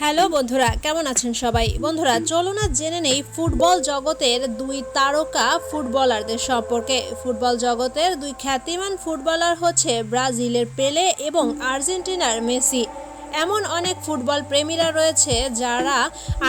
Hello বন্ধুরা, কেমন আছেন সবাই? বন্ধুরা, চলো না জেনে নেই ফুটবল জগতের দুই তারকা ফুটবলারদের সম্পর্কে। ফুটবল জগতের দুই খ্যাতিমান ফুটবলার হচ্ছে ব্রাজিলের পেলে এবং আর্জেন্টিনার মেসি। এমন অনেক ফুটবল প্রেমীরা রয়েছে যারা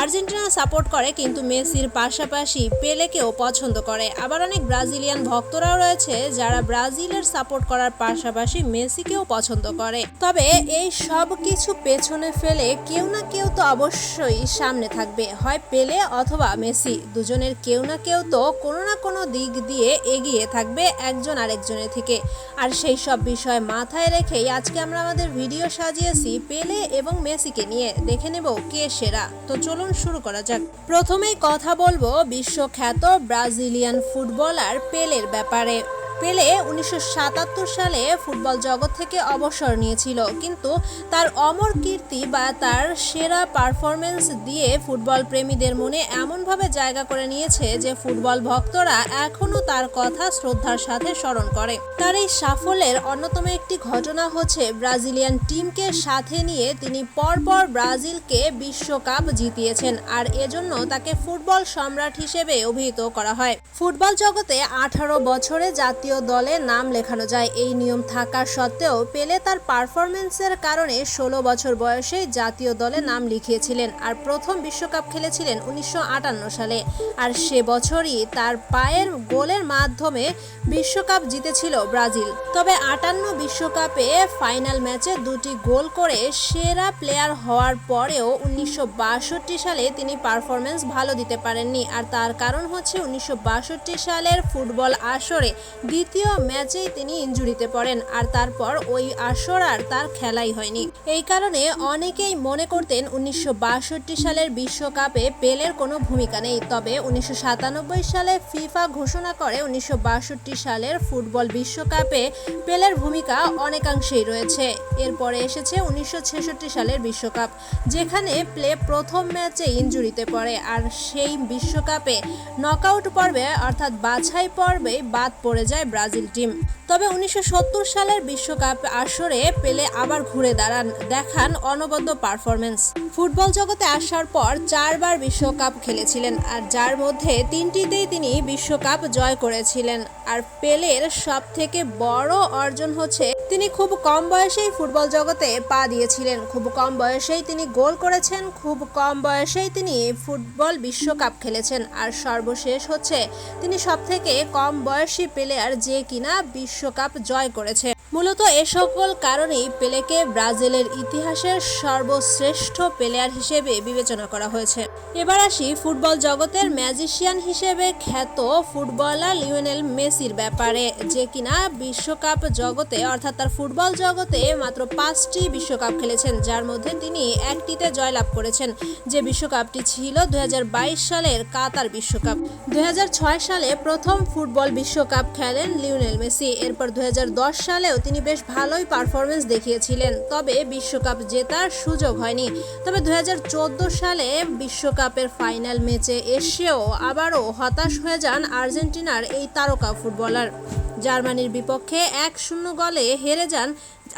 আর্জেন্টিনা সাপোর্ট করে, কিন্তু মেসির পাশাপাশি পেলেকেও পছন্দ করে। আবার অনেক ব্রাজিলিয়ান ভক্তরাও রয়েছে যারা ব্রাজিলের সাপোর্ট করার পাশাপাশি মেসিকেও পছন্দ করে। তবে এই সব কিছু পেছনে ফেলে কেউ না কেউ তো অবশ্যই সামনে থাকবে। হয় পেলে অথবা মেসি, দুজনের কেউ না কেউ তো কোনো না কোনো দিক দিয়ে এগিয়ে থাকবে একজন আরেকজনের থেকে। আর সেই সব বিষয় মাথায় রেখেই আজকে আমরা আমাদের ভিডিও সাজিয়েছি পেলে এবং মেসিকে নিয়ে দেখে নেব কে সেরা। তো চলুন শুরু করা যাক। প্রথমেই কথা বলব বিশ্বখ্যাত ব্রাজিলিয়ান ফুটবলার পেলের ব্যাপারে। পেলে উনিশশো সাতাত্তর সালে ফুটবল জগৎ থেকে অবসর নিয়েছিল। কিন্তু তার অমর কীর্তি বা তার সেরা পারফরমেন্স দিয়ে ফুটবল প্রেমীদের মনে এমনভাবে জায়গা করে নিয়েছে যে ফুটবল ভক্তরা এখনও তার কথা শ্রদ্ধার সাথে স্মরণ করে। তার এই সাফল্যের অন্যতম একটি ঘটনা হচ্ছে ব্রাজিলিয়ান টিমকে সাথে নিয়ে তিনি পরপর ব্রাজিলকে বিশ্বকাপ জিতিয়েছেন আর এজন্য তাকে ফুটবল সম্রাট হিসেবে অভিহিত করা হয়। ফুটবল জগতে আঠারো বছরে জাতীয় দলে নাম লেখানো যায়। এই নিয়ম থাকা সত্ত্বেও পেলে তার পারফরমেন্সের কারণে ষোলো বছর বয়সে জাতীয় দলে নাম লিখিয়েছিলেন আর প্রথম বিশ্বকাপ খেলেছিলেন উনিশশো আটান্ন সালে। আর সে বছরই তার পায়ের গোলের মাধ্যমে বিশ্বকাপ জিতেছিল ব্রাজিল। তবে আটান্ন বিশ্বকাপে ফাইনাল ম্যাচে দুটি গোল করে সেরা প্লেয়ার হওয়ার পরেও উনিশশো বাষট্টি সালে তিনি পারফরমেন্স ভালো দিতে পারেননি। আর তার কারণ হচ্ছে উনিশশো বাষট্টি সালের ফুটবল আসরে দ্বিতীয় ম্যাচেই তিনি ইঞ্জুরিতে পড়েন আর তারপর ওই আসর আর তার খেলাই হয়নি। এই কারণে অনেকেই মনে করতেন উনিশশো বাষট্টি সালের বিশ্বকাপে পেলের কোনো ভূমিকা নেই। তবে উনিশশো সাতানব্বই সালে ফিফা ঘোষণা করে উনিশশো বাষট্টি সালের ফুটবল বিশ্বকাপে পেলের ভূমিকা অনেকাংশেই রয়েছে। এরপরে এসেছে উনিশশো ছেষট্টি সালের বিশ্বকাপ, যেখানে প্লে প্রথম ম্যাচে ইঞ্জুরিতে পড়ে আর সেই বিশ্বকাপে নকআউট পর্বে অর্থাৎ বাছাই পর্বে বাদ পড়ে যায় ব্রাজিল টিম। তবে উনিশশো সত্তর সালের বিশ্বকাপ আসরে পেলে আবার ঘুরে দাঁড়ান, দেখান অনবদ্য পারফরমেন্স ফুটবল জগতে আসার পর চারবার বিশ্বকাপ খেলেছিলেন, আর যার মধ্যে তিনটিতেই তিনি বিশ্বকাপ জয় করেছিলেন। আর পেলের সব থেকে বড় অর্জন হচ্ছে তিনি খুব কম বয়সেই ফুটবল জগতে পা দিয়েছিলেন। খুব কম বয়সেই তিনি গোল করেছেন। খুব কম বয়সেই তিনি ফুটবল বিশ্বকাপ খেলেছেন। আর সর্বশেষ হচ্ছে, তিনি সবথেকে কম বয়সী প্লেয়ার যে কিনা বিশ্বকাপ জয় করেছে মূলত এ সকল কারণেই পেলেকে ব্রাজিলের ইতিহাসের সর্বশ্রেষ্ঠ প্লেয়ার হিসেবে বিবেচনা করা হয়েছে। এবার আসি ফুটবল জগতের ম্যাজিশিয়ান হিসেবে খ্যাত ফুটবলার লিওনেল মেসির ব্যাপারে, যে কিনা বিশ্বকাপ জগতে, অর্থাৎ তার ফুটবল জগতে মাত্র পাঁচটি বিশ্বকাপ খেলেছেন, যার মধ্যে তিনি একটিতে জয়লাভ করেছেন, যে বিশ্বকাপটি ছিল দুই হাজার বাইশ সালের কাতার বিশ্বকাপ। দুই হাজার ছয় সালে প্রথম ফুটবল বিশ্বকাপ খেলেন লিওনেল মেসি, এরপর হাজার দশ সালেও তিনি বেশ ভালোই পারফরমেন্স দেখিয়েছিলেন। তবে বিশ্বকাপ জেতার সুযোগ হয়নি। তবে দু হাজার চোদ্দ সালে বিশ্বকাপের ফাইনাল ম্যাচে এসেও আবারও হতাশ হয়ে যান আর্জেন্টিনার এই তারকা ফুটবলার জার্মানির বিপক্ষে এক শূন্য গলে হেরে যান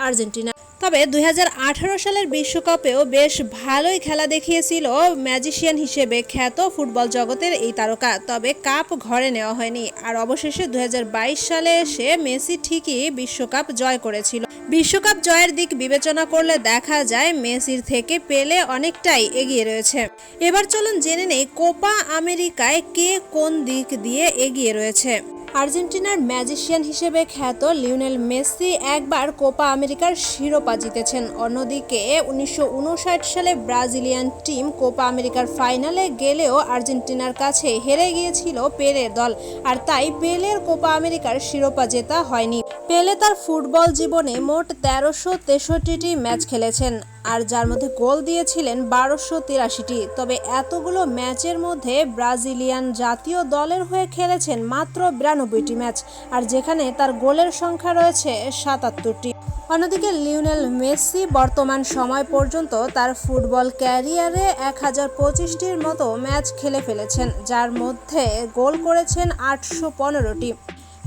আর্জেন্টিনা। তবে দু হাজার আঠারো সালের বিশ্বকাপেও বেশ ভালোই খেলা দেখিয়েছিল ম্যাজিশিয়ান হিসেবে খ্যাত ফুটবল জগতের এই তারকা। তবে কাপ ঘরে নেওয়া হয়নি। আর অবশেষে দু হাজার বাইশ সালে এসে মেসি ঠিকই বিশ্বকাপ জয় করেছিল। বিশ্বকাপ জয়ের দিক বিবেচনা করলে দেখা যায় মেসির থেকে পেলে অনেকটাই এগিয়ে রয়েছে। এবার চলুন জেনে নেই কোপা আমেরিকায় কে কোন দিক দিয়ে এগিয়ে রয়েছে। আর্জেন্টিনার ম্যাজিশিয়ান হিসেবে খ্যাত লিওনেল মেসি একবার কোপা আমেরিকার শিরোপা জিতেছেন। অন্যদিকে, উনিশশো উনষাট সালে ব্রাজিলিয়ান টিম কোপা আমেরিকার ফাইনালে গেলেও আর্জেন্টিনার কাছে হেরে গিয়েছিল পেলের দল, আর তাই পেলের কোপা আমেরিকার শিরোপা জেতা হয়নি। পেলে তার ফুটবল জীবনে মোট তেরোশো তেষট্টিটি ম্যাচ খেলেছেন। আর যার মধ্যে গোল দিয়েছিলেন বারোশো তিরাশিটি। তবে এতগুলো ম্যাচের মধ্যে ব্রাজিলিয়ান জাতীয় দলের হয়ে খেলেছেন মাত্র বিরানব্বইটি ম্যাচ, আর যেখানে তার গোলের সংখ্যা রয়েছে সাতাত্তরটি। অন্যদিকে লিওনেল মেসি বর্তমান সময় পর্যন্ত তার ফুটবল ক্যারিয়ারে এক হাজার পঁচিশটির মতো ম্যাচ খেলে ফেলেছেন, যার মধ্যে গোল করেছেন আটশো পনেরোটি।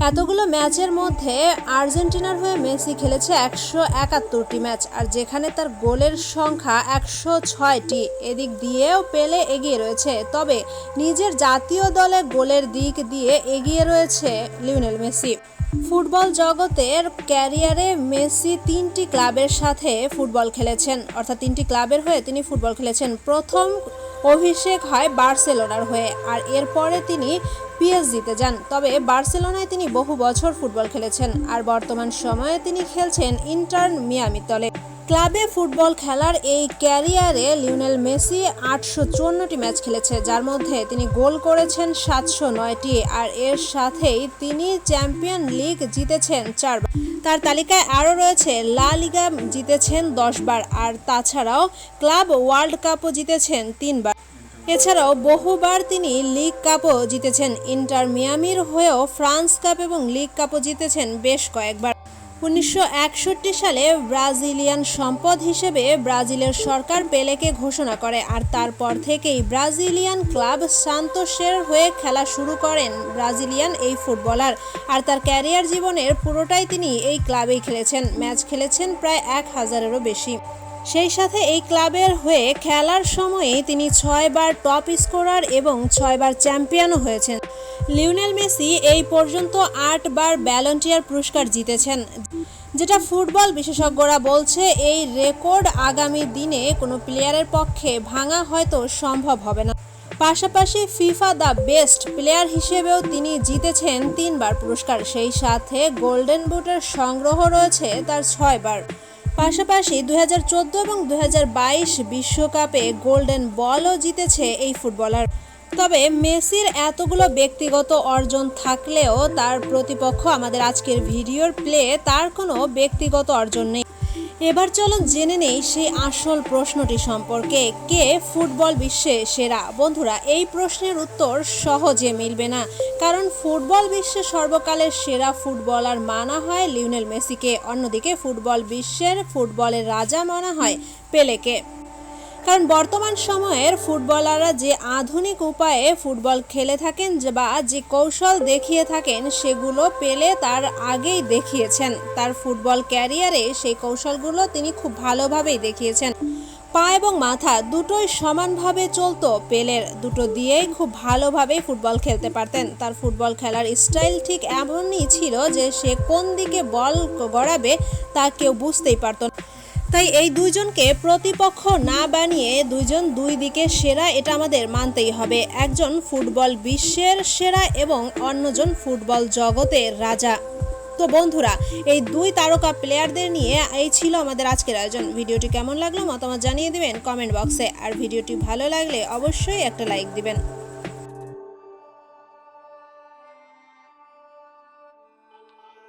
এতগুলো ম্যাচের মধ্যে আর্জেন্টিনার হয়ে মেসি খেলেছে একশো একাত্তরটি ম্যাচ, আর যেখানে তার গোলের সংখ্যা একশো ছয়টি, এদিক দিয়েও পেলে এগিয়ে রয়েছে। তবে নিজের জাতীয় দলে গোলের দিক দিয়ে এগিয়ে রয়েছে লিওনেল মেসি। ফুটবল জগতের ক্যারিয়ারে মেসি তিনটি ক্লাবের সাথে ফুটবল খেলেছেন। অর্থাৎ তিনটি ক্লাবের হয়ে তিনি ফুটবল খেলেছেন। প্রথম অভিষেক হয় বার্সেলোনার হয়ে আর এরপরে তিনি পিএসজিতে যান। তবে বার্সেলোনায় তিনি বহু বছর ফুটবল খেলেছেন আর বর্তমান সময়ে তিনি খেলছেন ইন্টার মিয়ামি দলে। ক্লাবে ফুটবল খেলার এই ক্যারিয়ারে লিওনেল মেসি আটশো চুয়ান্নটি ম্যাচ খেলেছে, যার মধ্যে তিনি গোল করেছেন সাতশো নয়টি আর এর সাথেই তিনি চ্যাম্পিয়ন লিগ জিতেছেন চারবার। তার তালিকায় আরও রয়েছে লা লিগা জিতেছেন দশবার আর তাছাড়াও ক্লাব ওয়ার্ল্ড কাপও জিতেছেন তিনবার। এছাড়াও বহুবার তিনি লিগ কাপও জিতেছেন। ইন্টার মিয়ামির হয়েও ফ্রান্স কাপ এবং লিগ কাপও জিতেছেন বেশ কয়েকবার। উনিশশো একষট্টি সালে ব্রাজিলিয়ান সম্পদ হিসেবে ব্রাজিলের সরকার পেলেকে ঘোষণা করে আর তারপর থেকেই ব্রাজিলিয়ান ক্লাব সান্তোসের হয়ে খেলা শুরু করেন ব্রাজিলিয়ান এই ফুটবলার। আর তার ক্যারিয়ার জীবনের পুরোটাই তিনি এই ক্লাবেই খেলেছেন। ম্যাচ খেলেছেন প্রায় এক হাজারেরও বেশি। সেই সাথে এই ক্লাবের হয়ে খেলার সময়ে তিনি ছয়বার টপ স্কোরার এবং ছয়বার চ্যাম্পিয়নও হয়েছেন। লিওনেল মেসি এই পর্যন্ত আটবার ব্যালন্টিয়ার পুরস্কার জিতেছেন। যেটা ফুটবল বিশেষজ্ঞরা বলছে, এই রেকর্ড আগামী দিনে কোনো প্লেয়ারের পক্ষে ভাঙা হয়তো সম্ভব হবে না। পাশাপাশি ফিফা দ্য বেস্ট প্লেয়ার হিসেবেও তিনি জিতেছেন তিনবার পুরস্কার। সেই সাথে গোল্ডেন বুটের সংগ্রহ রয়েছে তার ছয়বার। পাশাপাশি দুহাজার চোদ্দ এবং দু বিশ্বকাপে গোল্ডেন বলও জিতেছে এই ফুটবলার। তবে মেসির এতগুলো ব্যক্তিগত অর্জন থাকলেও তার প্রতিপক্ষ আমাদের আজকের ভিডিওর প্লে, তার কোনো ব্যক্তিগত অর্জন নেই। এবার চলো জেনে নেই সেই আসল প্রশ্নটি সম্পর্কে। কে ফুটবল বিশ্বে সেরা? বন্ধুরা, এই প্রশ্নের উত্তর সহজে মিলবে না। কারণ ফুটবল বিশ্বে সর্বকালের সেরা ফুটবলার মানা হয় লিওনেল মেসিকে। অন্যদিকে ফুটবল বিশ্বের ফুটবলের রাজা মানা হয় পেলেকে। কারণ বর্তমান সময়ের ফুটবলাররা যে আধুনিক উপায়ে ফুটবল খেলে থাকেন বা যে কৌশল দেখিয়ে থাকেন, সেগুলো পেলে তার আগেই দেখিয়েছেন। তার ফুটবল ক্যারিয়ারে সেই কৌশলগুলো তিনি খুব ভালোভাবেই দেখিয়েছেন। পা এবং মাথা দুটোই সমানভাবে চলতো, পেলের দুটো দিয়েই খুব ভালোভাবেই ফুটবল খেলতে পারতেন। তার ফুটবল খেলার স্টাইল ঠিক এমনই ছিল যে সে কোন দিকে বল গড়াবে তা কেউ বুঝতেই পারত না। তাই এই দুইজনকে প্রতিপক্ষ না বানিয়ে দুইজন দুই দিকে সেরা এটা আমাদের মানতেই হবে। একজন ফুটবল বিশ্বের সেরা এবং অন্যজন ফুটবল জগতের রাজা। তো বন্ধুরা, এই দুই তারকা প্লেয়ারদের নিয়ে এই ছিল আমাদের আজকের আয়োজন। ভিডিওটি কেমন লাগল মতামত জানিয়ে দিবেন কমেন্ট বক্সে। আর ভিডিওটি ভালো লাগলে অবশ্যই একটা লাইক দিবেন।